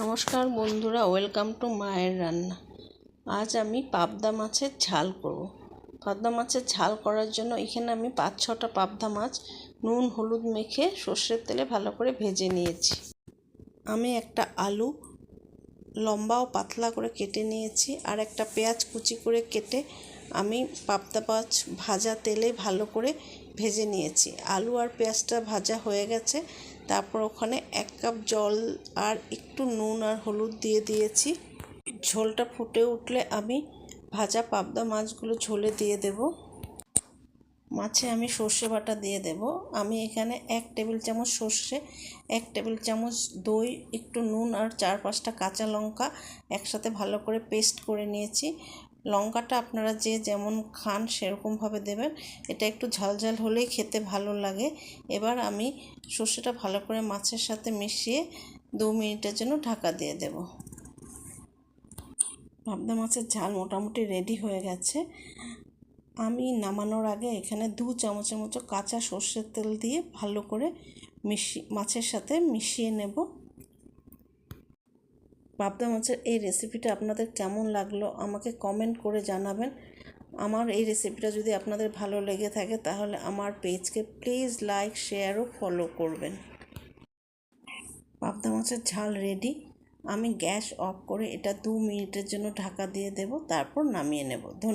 নমস্কার বন্ধুরা, welcome to মায়ের রান্না। আজ আমি পাবদা মাছের ঝাল করব। পাবদা মাছের ঝাল করার জন্য এখানে আমি পাঁচ ছটা পাবদা মাছ, নুন, হলুদ মেখে সর্ষের তেলে ভালো করে ভেজে নিয়েছি। আমি একটা আলু লম্বা ও পাতলা করে কেটে নিয়েছি আর একটা পেঁয়াজ কুচি করে কেটে আমি পাবদা মাছ ভাজা তেলে ভালো করে ভেজে নিয়েছি। আলু আর পেঁয়াজটা ভাজা হয়ে গেছে তারপর ওখানে এক কাপ জল আর একটু নুন আর হলুদ দিয়ে দিয়েছি। ঝোলটা ফুটে উঠলে আমি ভাজা পাবদা মাছগুলো ঝোলে দিয়ে দেব। মাছে আমি সর্ষে বাটা দিয়ে দেব। আমি এখানে এক টেবিল চামচ সর্ষে, এক টেবিল চামচ দই, একটু নুন আর চার পাঁচটা কাঁচা লঙ্কা একসাথে ভালো করে পেস্ট করে নিয়েছি। লঙ্কাটা আপনারা যে যেমন খান সেরকমভাবে দেবেন। এটা একটু ঝালঝাল হলেই খেতে ভালো লাগে। এবার আমি সর্ষেটা ভালো করে মাছের সাথে মিশিয়ে দু মিনিটের জন্য ঢাকা দিয়ে দেব। পাবদা মাছের ঝাল মোটামুটি রেডি হয়ে গেছে। আমি নামানোর আগে এখানে দু চামচের মতো কাঁচা সর্ষের তেল দিয়ে ভালো করে মিশিয়ে মাছের সাথে মিশিয়ে নেব। পাবদা মাছের এই রেসিপিটা আপনাদের কেমন লাগল? আমাকে কমেন্ট করে জানাবেন। আমার এই রেসিপিটা যদি আপনাদের ভালো লেগে থাকে, তাহলে আমার পেজকে প্লিজ লাইক শেয়ার ও ফলো করবেন। পাবদা মাছের ঝাল রেডি আমি গ্যাস অফ করে এটা দু মিনিটের জন্য ঢাকা দিয়ে দেব, তারপর নামিয়ে নেব। ধন্যবাদ।